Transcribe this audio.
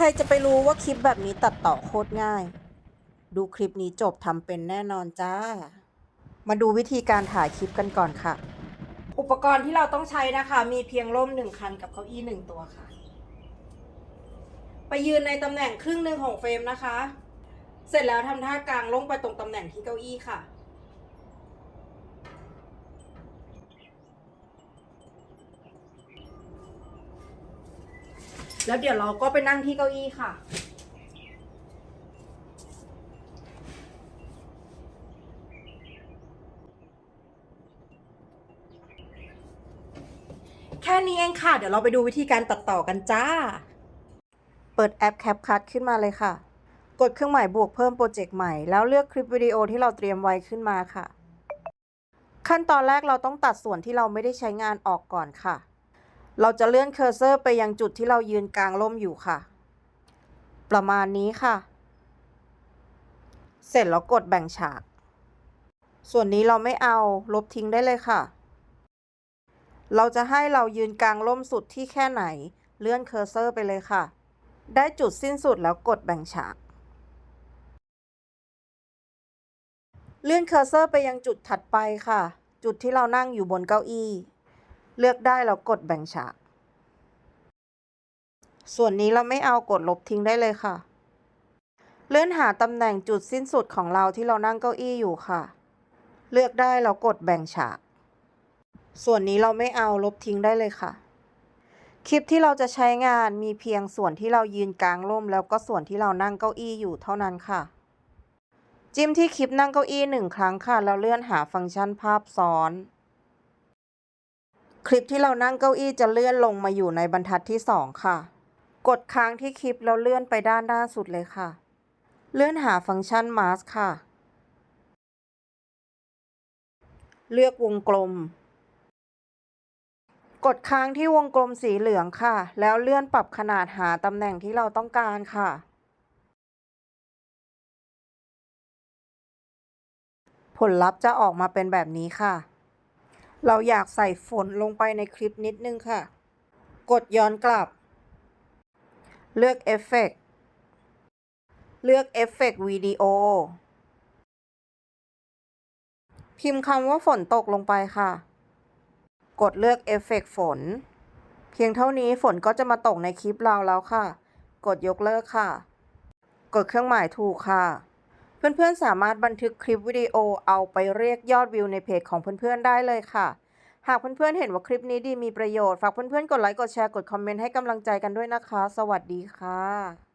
ครจะไปรู้ว่าคลิปแบบนี้ตัดต่อโคตรง่าย ดูคลิปนี้จบทำเป็นแน่นอนจ้า มาดูวิธีการถ่ายคลิปกันก่อนค่ะ อุปกรณ์ที่เราต้องใช้นะคะ มีเพียงร่มหนึ่งคันกับเก้าอี้หนึ่งตัวค่ะ ไปยืนในตำแหน่งครึ่งหนึ่งของเฟรมนะคะ เสร็จแล้วทำท่ากลางลงไปตรงตำแหน่งที่เก้าอี้ค่ะ แล้วเดี๋ยวเราก็ไปนั่งที่เก้าอี้ค่ะ แค่นี้เองค่ะ เดี๋ยวเราไปดูวิธีการตัดต่อกันจ้า เปิดแอป CapCut ขึ้นมาเลยค่ะ กดเครื่องหมายบวกเพิ่มโปรเจกต์ใหม่ แล้วเลือกคลิปวิดีโอที่เราเตรียมไว้ขึ้นมาค่ะ ขั้นตอนแรกเราต้องตัดส่วนที่เราไม่ได้ใช้งานออกก่อนค่ะ เราจะเลื่อนเคอร์เซอร์ไปยังจุดที่เรายืนกลางร่มอยู่ค่ะ ประมาณนี้ค่ะ เสร็จแล้วกดแบ่งฉาก ส่วนนี้เราไม่เอาลบทิ้งได้เลยค่ะ เราจะให้เรายืนกลางร่มสุดที่แค่ไหน เลื่อนเคอร์เซอร์ไปเลยค่ะ ได้จุดสิ้นสุดแล้วกดแบ่งฉากเลื่อนเคอร์เซอร์ไปยังจุดถัดไปค่ะ จุดที่เรานั่งอยู่บนเก้าอี้ เลือกได้แล้วกดแบ่งฉาก ส่วนนี้เราไม่เอากดลบทิ้งได้เลยค่ะ เลื่อนหาตำแหน่งจุดสิ้นสุดของเราที่เรานั่งเก้าอี้อยู่ค่ะ เลือกได้แล้วกดแบ่งฉาก ส่วนนี้เราไม่เอาลบทิ้งได้เลยค่ะ คลิปที่เราจะใช้งานมีเพียงส่วนที่เรายืนกลางร่ม แล้วก็ส่วนที่เรานั่งเก้าอี้อยู่เท่านั้นค่ะจิ้มที่คลิปนั่งเก้าอี้หนึ่งครั้งค่ะ แล้วเลื่อนหาฟังก์ชันภาพซ้อน คลิปที่เรานั่งเก้าอี้จะเลื่อนลงมาอยู่ในบรรทัดที่ 2 ค่ะ กดค้างที่คลิปแล้วเลื่อนไปด้านหน้าสุดเลยค่ะ เลื่อนหาฟังก์ชัน Mask ค่ะ เลือกวงกลม กดค้างที่วงกลมสีเหลืองค่ะ แล้วเลื่อนปรับขนาดหาตำแหน่งที่เราต้องการค่ะ ผลลัพธ์จะออกมาเป็นแบบนี้ค่ะ เราอยากใส่ฝนลงไปในคลิปนิดนึงค่ะ กดย้อนกลับ เลือกเอฟเฟกต์เลือกเอฟเฟกต์วิดีโอ พิมพ์คำว่าฝนตกลงไปค่ะ กดเลือกเอฟเฟกต์ฝน เพียงเท่านี้ฝนก็จะมาตกในคลิปเราแล้วค่ะ กดยกเลิกค่ะ กดเครื่องหมายถูกค่ะ เพื่อนๆ สามารถบันทึกคลิปวิดีโอเอาไปเรียกยอดวิวในเพจของเพื่อนๆ ได้เลยค่ะ หากเพื่อนๆ เห็นว่าคลิปนี้ดีมีประโยชน์ ฝากเพื่อนๆ กดไลค์ กดแชร์ กดคอมเมนต์ให้กำลังใจกันด้วยนะคะ สวัสดีค่ะ